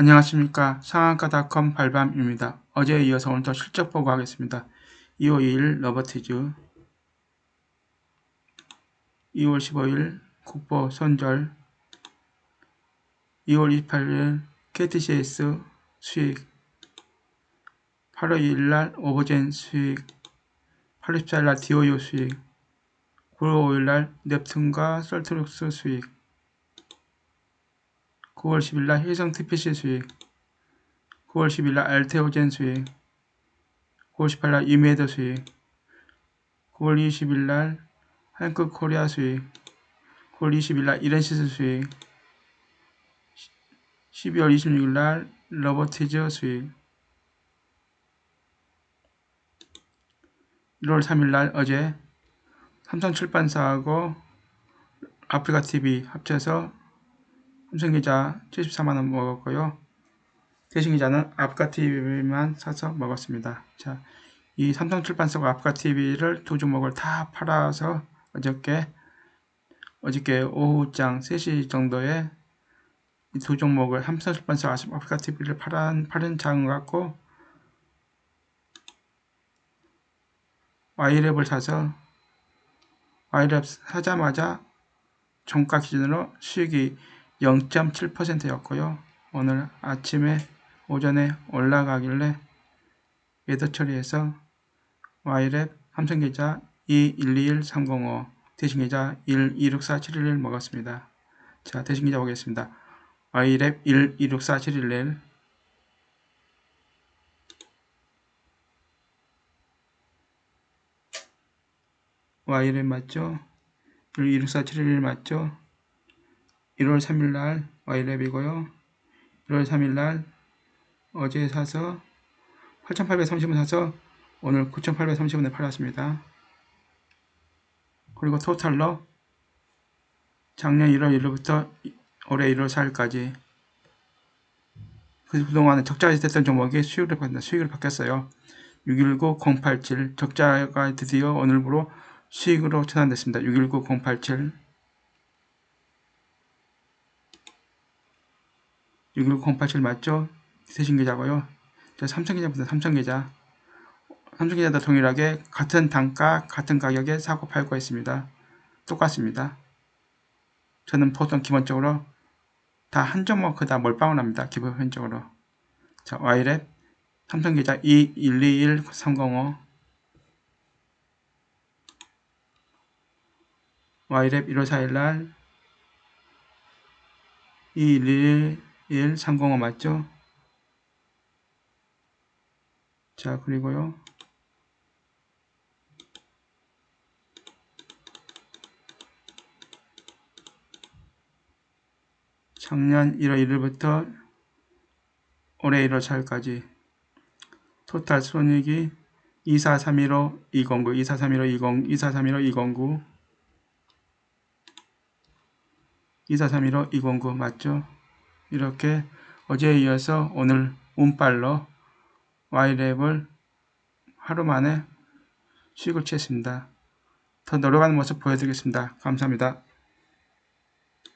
안녕하십니까. 상한가닷컴 발밤입니다. 어제에 이어서 오늘도 실적 보고하겠습니다. 2월 2일 러버티즈. 2월 15일 국보 손절. 2월 28일 KTCS 수익. 8월 2일날 오버젠 수익. 8월 14일날 DOU 수익. 9월 5일날 넵툰과 썰트룩스 수익 9월 10일날 해성 TPC 수익 9월 10일날 알테오젠 수익 9월 18일날 이메더 수익 9월 20일날 한국 코리아 수익 9월 20일날 이렌시스 수익 12월 26일날 러버티즈 수익 1월 3일날 어제 삼성출판사하고 아프리카TV 합쳐서 삼성기자 74만원 먹었고요. 대신기자는 아프카TV만 사서 먹었습니다. 자, 이 삼성출판사가 아프카TV를 두 종목을 다 팔아서 어저께 어저께 오후장 3시 정도에 이두 종목을 삼성출판사 아프리카TV를 팔은, 팔은 장을 갖고 와이랩을 사서 와이랩 사자마자 종가 기준으로 수익이 0.7%였고요. 오늘 아침에 오전에 올라가길래 매도 처리해서 Y랩 삼성계좌 2121305 대신계좌 1264711 먹었습니다. 자 대신계좌 보겠습니다. Y랩 1264711 Y랩 맞죠? 1264711 맞죠? 1월 3일날 Y랩이고요. 1월 3일날 어제 사서 8,830원 사서 오늘 9,830원에 팔았습니다. 그리고 토탈로 작년 1월 1일부터 올해 1월 4일까지 그동안에 적자가 됐던 종목이 수익을 수익을 받겠어요. 619-087 적자가 드디어 오늘부로 수익으로 전환됐습니다. 619-087 61087 맞죠? 세신계좌고요. 삼성계좌부터 삼성계좌. 삼성계좌도 동일하게 같은 단가, 같은 가격에 사고 팔고 있습니다. 똑같습니다. 저는 보통 기본적으로 다 한 종목 그다 몰빵을 합니다. 기본적으로. 자, Y랩 삼성계좌 2121305 Y랩 1월 4일날 211 1, 305 맞죠? 자, 그리고요. 작년 1월 1일부터 올해 1월 4일까지 토탈 손익이 2431호 209, 2431호 20, 2431호 209, 2431호 209 맞죠? 이렇게 어제에 이어서 오늘 운빨로 Y랩을 하루 만에 수익을 취했습니다. 더 노력하는 모습 보여드리겠습니다. 감사합니다.